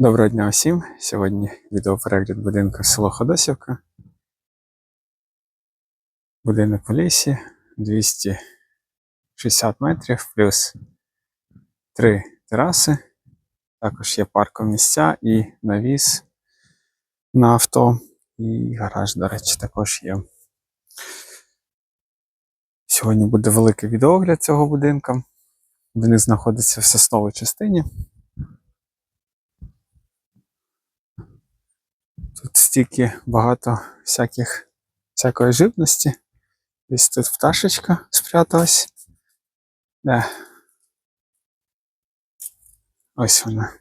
Доброго дня всім! Сьогодні відеоперегляд будинку село Ходосівка. Будинок у лісі 260 метрів плюс три тераси. Також є паркові місця і навіс на авто. І гараж, до речі, також є. Сьогодні буде великий відеогляд цього будинку. Він знаходиться в сосновій частині. Тут стільки багато всяких, всякої живності. Десь тут пташечка спряталась. Де? Ось вона.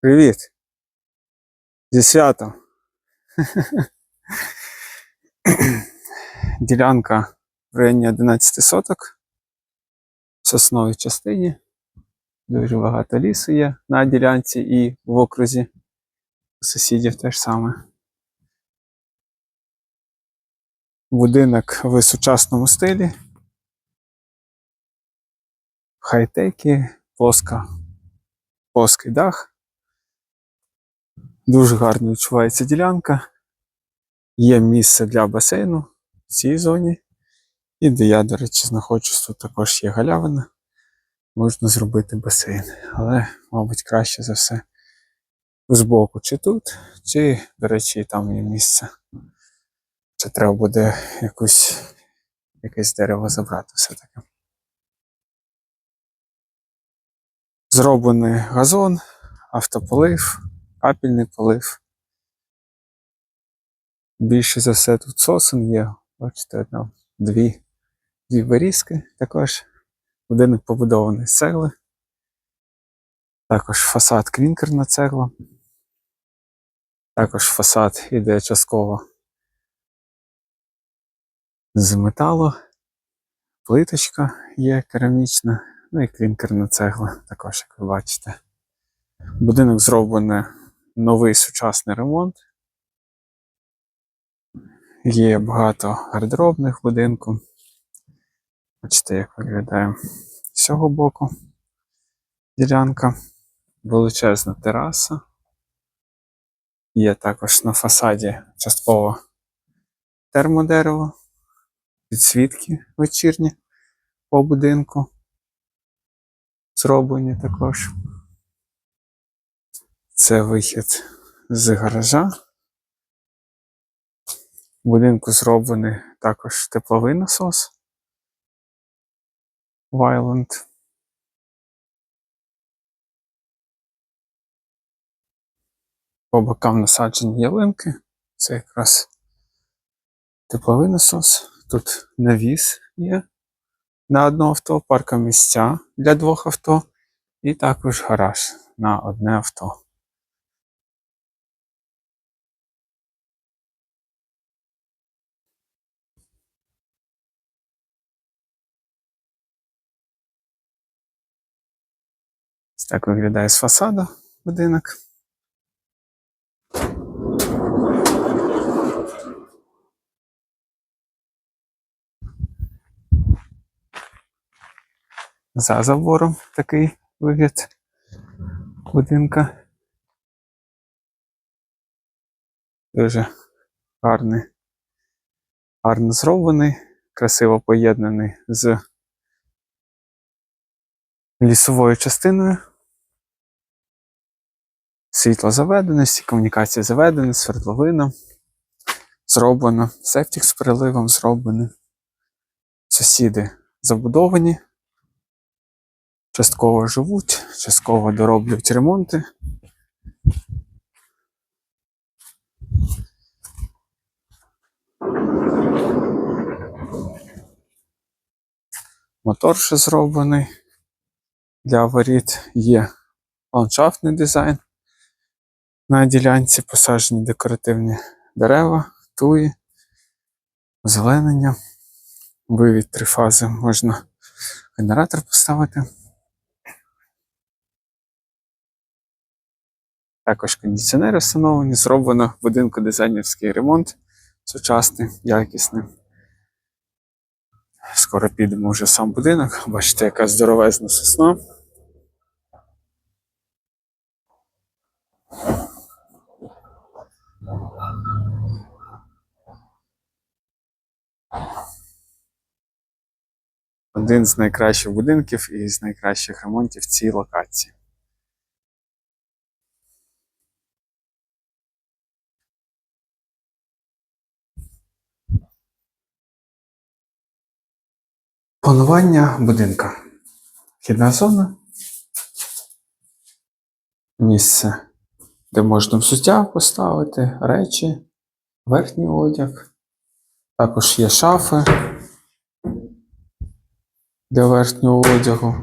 Привіт! Зі святом! Ділянка в районі 11 соток в сосновій частині. Дуже багато лісу є на ділянці і в окрузі. Сусідів теж саме. Будинок в сучасному стилі. Хай-текі, плоска, плоский дах. Дуже гарно відчувається ділянка. Є місце для басейну в цій зоні. І де я, до речі, знаходжусь, тут також є галявина можна зробити басейн. Але, мабуть, краще за все збоку, чи тут, чи, до речі, там є місце. Чи треба буде якусь, якесь дерево забрати все-таки. Зроблений газон, автополив, капельний полив. Більше за все тут сосен є. Бачите, одна, дві, дві берізки також. Будинок побудований з цегли. Також фасад клінкерна цегла. Також фасад іде частково з металу. Плиточка є керамічна, ну і клінкерна цегла, також, як ви бачите. Будинок зроблений новий сучасний ремонт. Є багато гардеробних будинку. Бачите, як виглядає з цього боку ділянка. Величезна тераса. Є також на фасаді частково термодерево, підсвітки вечірні по будинку. Зроблені також. Це вихід з гаража. В будинку зроблений також тепловий насос. Вайланд. По бокам насаджені ялинки. Це якраз тепловий насос. Тут навіс є на одне авто, парка місця для двох авто, і також гараж на одне авто. Так виглядає з фасаду будинок. За забором такий вигляд будинка. Дуже гарний, гарно зроблений, красиво поєднаний з лісовою частиною. Світло заведене, всі комунікації заведені, свердловина. Зроблено, септик з переливом зроблений. Сусіди забудовані, частково живуть, частково дороблюють ремонти. Мотор ще зроблений. Для воріт є ландшафтний дизайн. На ділянці посаджені декоративні дерева, туї, озеленення. Вивід три фази можна генератор поставити. Також кондиціонери встановлені, зроблено в будинку дизайнерський ремонт сучасний, якісний. Скоро підемо вже в сам будинок. Бачите, яка здоровезна сосна. Один з найкращих будинків і з найкращих ремонтів в цій локації. Планування будинка. Вхідна зона. Місце, де можна взуття поставити, речі, верхній одяг. Також є шафи для верхнього одягу.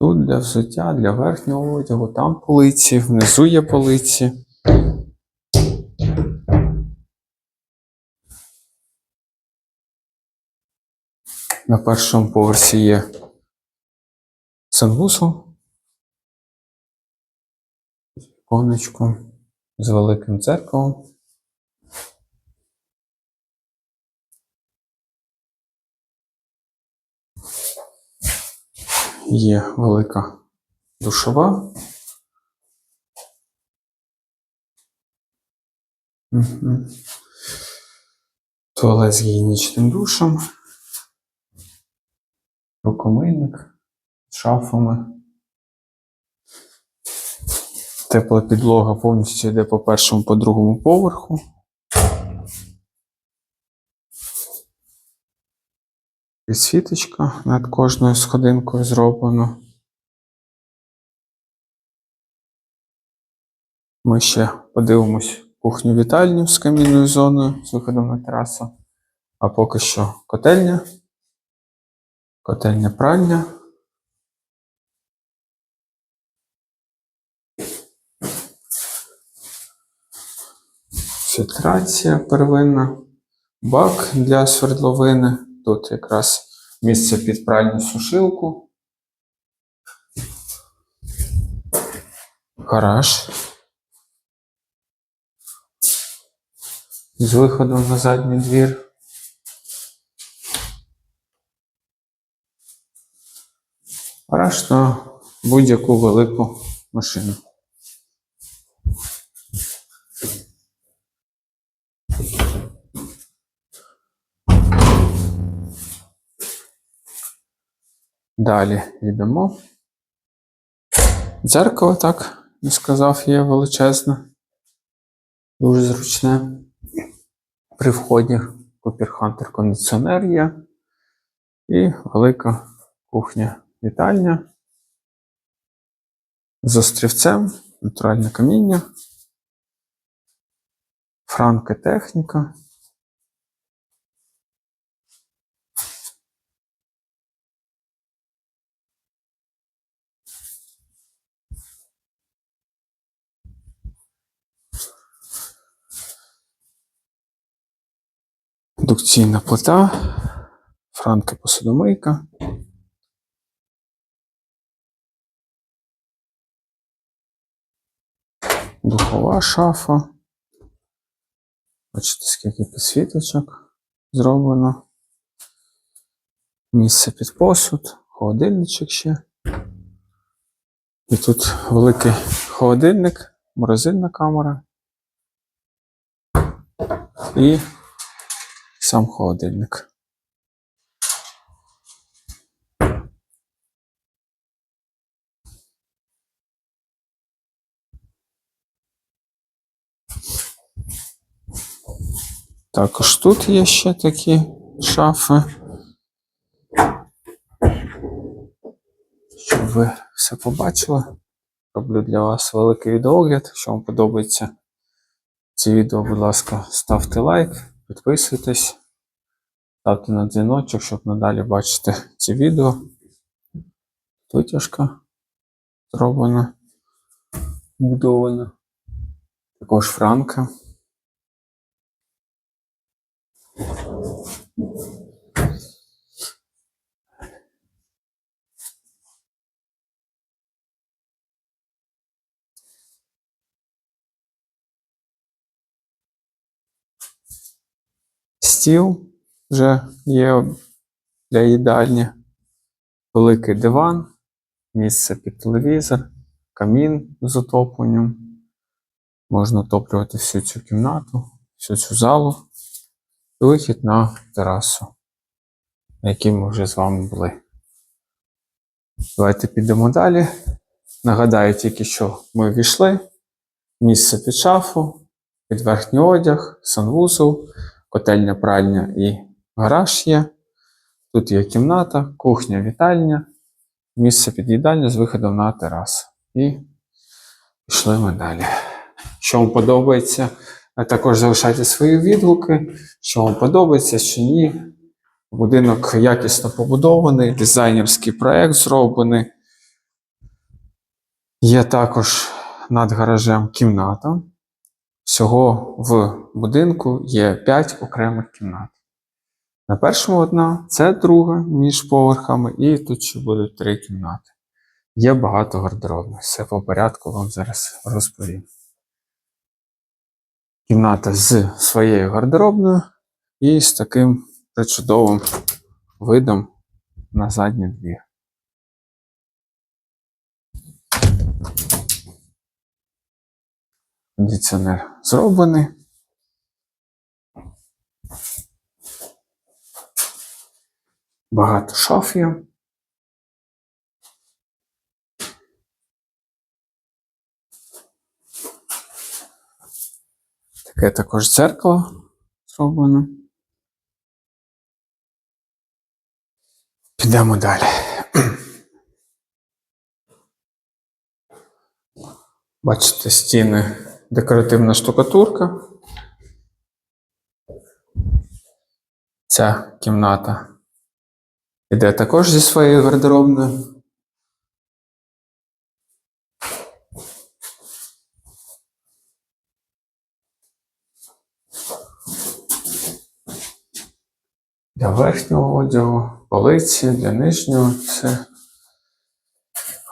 Тут для взуття, для верхнього одягу, там полиці, внизу є полиці. На першому поверсі є санвузол. Віконечко з великим дзеркалом. Є велика душова. Мгм. Туалет з гігієнічним душем. Рукомийник з шафами. Тепла підлога повністю йде по першому, по другому поверху. Підсвіточка над кожною сходинкою зроблено. Ми ще подивимось кухню вітальню з камінною зоною з виходом на терасу. А поки що котельня. Котельня пральня. Фільтрація первинна. Бак для свердловини. Тут якраз місце під пральну сушилку. Гараж. З виходом на задній двір. Гараж на будь-яку велику машину. Далі йдемо. Дзеркало, так, не сказав, є величезне, дуже зручне. При вході Hunter кондиціонер є. І велика кухня вітальня. З острівцем, натуральне каміння. Франки техніка. Індукційна плита, франки посудомийка. Духова шафа. Бачите, скільки підсвіточок зроблено. Місце під посуд, холодильничок ще. І тут великий холодильник, морозильна камера. І сам холодильник. Також тут є ще такі шафи. Щоб ви все побачили. Роблю для вас великий відеогляд. Якщо вам подобається це відео, будь ласка, ставте лайк, підписуйтесь, ставте на дзвіночок, щоб надалі бачити ці відео. Витяжка зроблена, будована. Також франка. Стіл вже є для їдальні. Великий диван місце під телевізор, камін з отопленням. Можна отоплювати всю цю кімнату, всю цю залу. І вихід на терасу, на якій ми вже з вами були. Давайте підемо далі. Нагадаю тільки, що ми війшли. Місце під шафу, під верхній одяг, санвузол, котельня, пральня і гараж є. Тут є кімната, кухня, вітальня, місце під їдальню з виходом на терасу. І пішли ми далі. Що вам подобається, також залишайте свої відгуки, що вам подобається, що ні. Будинок якісно побудований, дизайнерський проект зроблений. Є також над гаражем кімната. Всього в будинку є 5 окремих кімнат. На першому одна, це друга між поверхами, і тут ще будуть три кімнати. Є багато гардеробних. Все по порядку вам зараз розповім. Кімната з своєю гардеробною і з таким причудовим видом на задній двір. Кондиціонер зроблений. Багато шаф є. Таке також дзеркало зроблено. Підемо далі. Бачите, стіни декоративна штукатурка. Ця кімната іде також зі своєю гардеробною. Для верхнього одягу, полиці, для нижнього все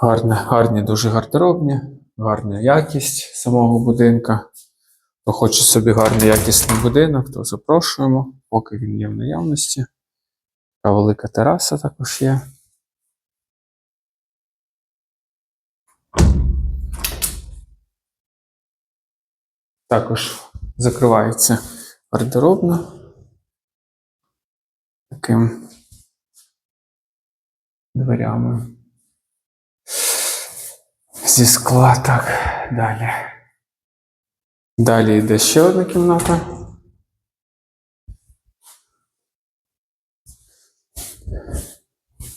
гарне, гарні дуже гардеробні, гарна якість самого будинка. Хто хоче собі гарний якісний будинок, то запрошуємо, поки він є в наявності. Така велика тераса також є. Також закривається гардеробна таким дверями. Зі скла так далі. Далі йде ще одна кімната.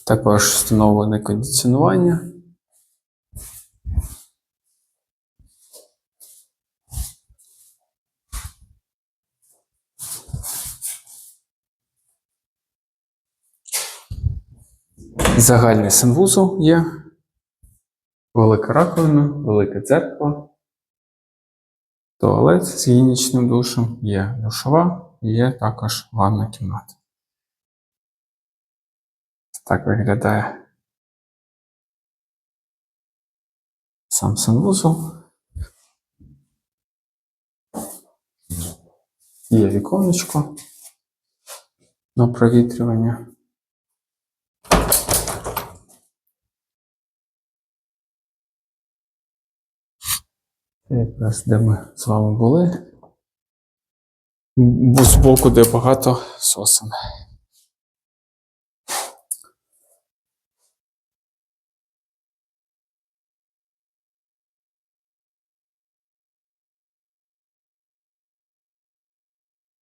Також встановлене кондиціонування. Загальний санвузол є. Велика раковина, велике дзеркало. Туалет з гігієнічним душем, є душова, є також ванна кімната. Так виглядає сам санвузол. Є віконечко на провітрювання. Якраз де ми з вами були. З боку, де багато сосен.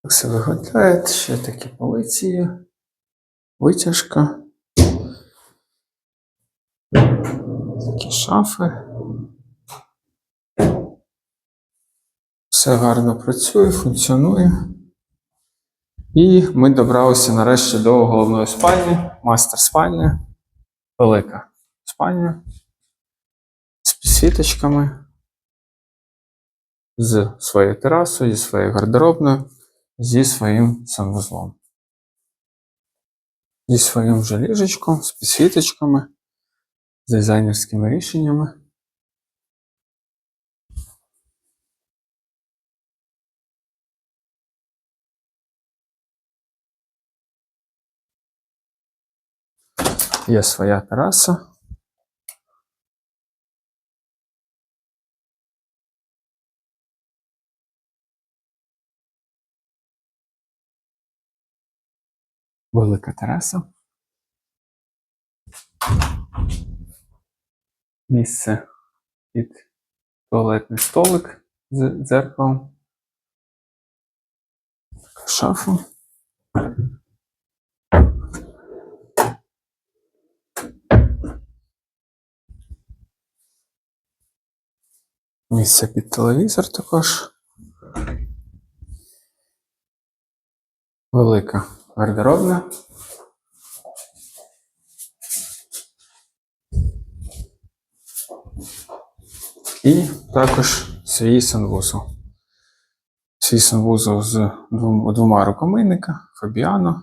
Так все виглядає. Ще такі полиці. Витяжка. Такі шафи. Все гарно працює, функціонує. І ми добралися нарешті до головної спальні, мастер спальня. Велика спальня з підсвіточками, з своєю терасою, зі своєю гардеробною, зі своїм санвузлом. Зі своїм же ліжечком, з підсвіточками, з дизайнерськими рішеннями. Є своя тераса. Велика тераса. Місце під туалетний столик з дзеркалом. Шафу. Місце під телевізор також. Велика гардеробна. І також свій санвузол. Свій санвузол з двом- двома рукомийника, Фабіано,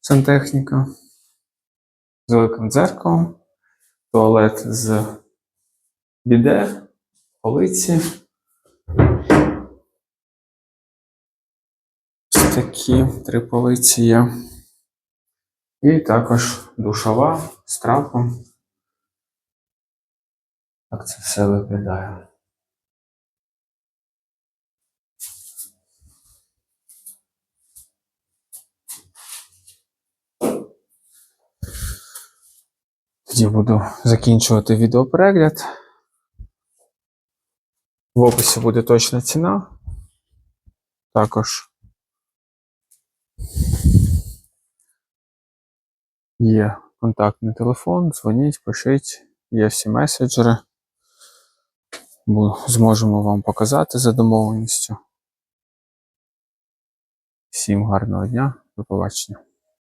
сантехніка, з великим дзеркалом, туалет з біде, полиці. Ось такі три полиці є. І також душова з трапом. Так це все виглядає. Тоді буду закінчувати відеоперегляд. В описі буде точна ціна. Також є контактний телефон, дзвоніть, пишіть, є всі меседжери. Зможемо вам показати за домовленістю. Всім гарного дня, до побачення.